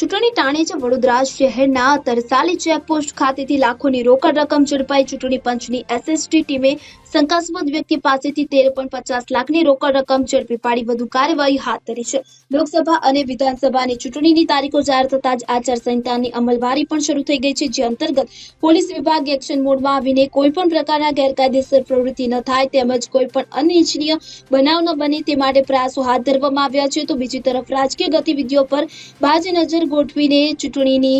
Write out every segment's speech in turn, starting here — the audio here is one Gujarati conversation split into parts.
ચૂંટણી ટાણે છે વડોદરા શહેરના તરસાલી ચેકપોસ્ટ ખાતેથી લાખોની રોકડ રકમ ઝડપાઈ. ચૂંટણી પંચની એસએસટી ટીમે શંકાસ્પદ વ્યક્તિ પાસેથી તેર પોઈન્ટ પચાસ લાખની રોકડ રકમ ઝડપી પાડી. વધુ કાર્યવાહી હાથ ધરી છે. લોકસભા અને વિધાનસભાની ચૂંટણીની તારીખો જાહેર થતાં જ આચારસંહિતાની અમલવારી પણ શરૂ થઈ ગઈ છે, જે અંતર્ગત પોલીસ વિભાગ એક્શન મોડમાં આવીને કોઈ પણ પ્રકારના ગેરકાયદેસર પ્રવૃત્તિ ન થાય તેમજ કોઈ પણ અનિચ્છનીય બનાવ ન બને તે માટે પ્રયાસો હાથ ધરવામાં આવ્યા છે. તો બીજી તરફ રાજકીય ગતિવિધિઓ પર બાજ નજર ગોઠવીને ચૂંટણીની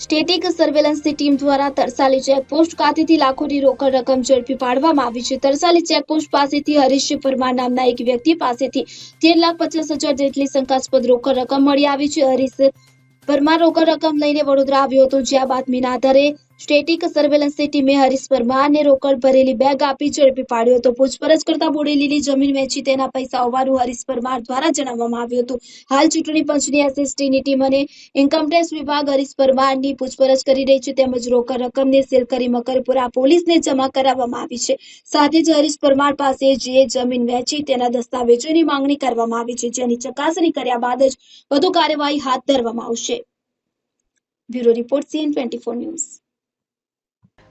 સ્ટેટિક સર્વેલન્સની ટીમ દ્વારા તરસાલી ચેકપોસ્ટ ખાતેથી લાખોની રોકડ રકમ ઝડપી પાડવામાં આવી છે. તરસાલી ચેકપોસ્ટ પાસેથી હરીશ પરમાર નામના એક વ્યક્તિ પાસેથી તેર લાખ પચાસ હજાર જેટલી શંકાસ્પદ રોકડ રકમ મળી આવી છે. હરીશ પરમાર રોકડ રકમ લઈને વડોદરા આવ્યો હતો. જ્યાં બાતમીના આધારે સ્ટેટિક સર્વેલન્સની ટીમે હરીશ પરમારને રોકડ ભરેલી બેગ આપી ઝડપી પાડ્યો હતો. પૂછપરછ કરતા બોડેલીની જમીન વેચી તેના પૈસા હોવાનું હરીશ પરમાર દ્વારા જણાવવામાં આવ્યું હતું. હાલ ચૂંટણી પંચની એસએસટીની ટીમ અને ઇન્કમટેક્સ વિભાગ હરીશ પરમારની પૂછપરછ કરી રહી છે તેમજ રોકડ રકમને સીલ કરી મકરપુરા પોલીસને જમા કરાવવામાં આવી છે. સાથે જ હરીશ પરમાર પાસે જે જમીન વેચી તેના દસ્તાવેજોની માંગણી કરવામાં આવી છે. જેની ચકાસણી કર્યા બાદ જ વધુ કાર્યવાહી હાથ ધરવામાં આવશે. Bureau report CN twenty news.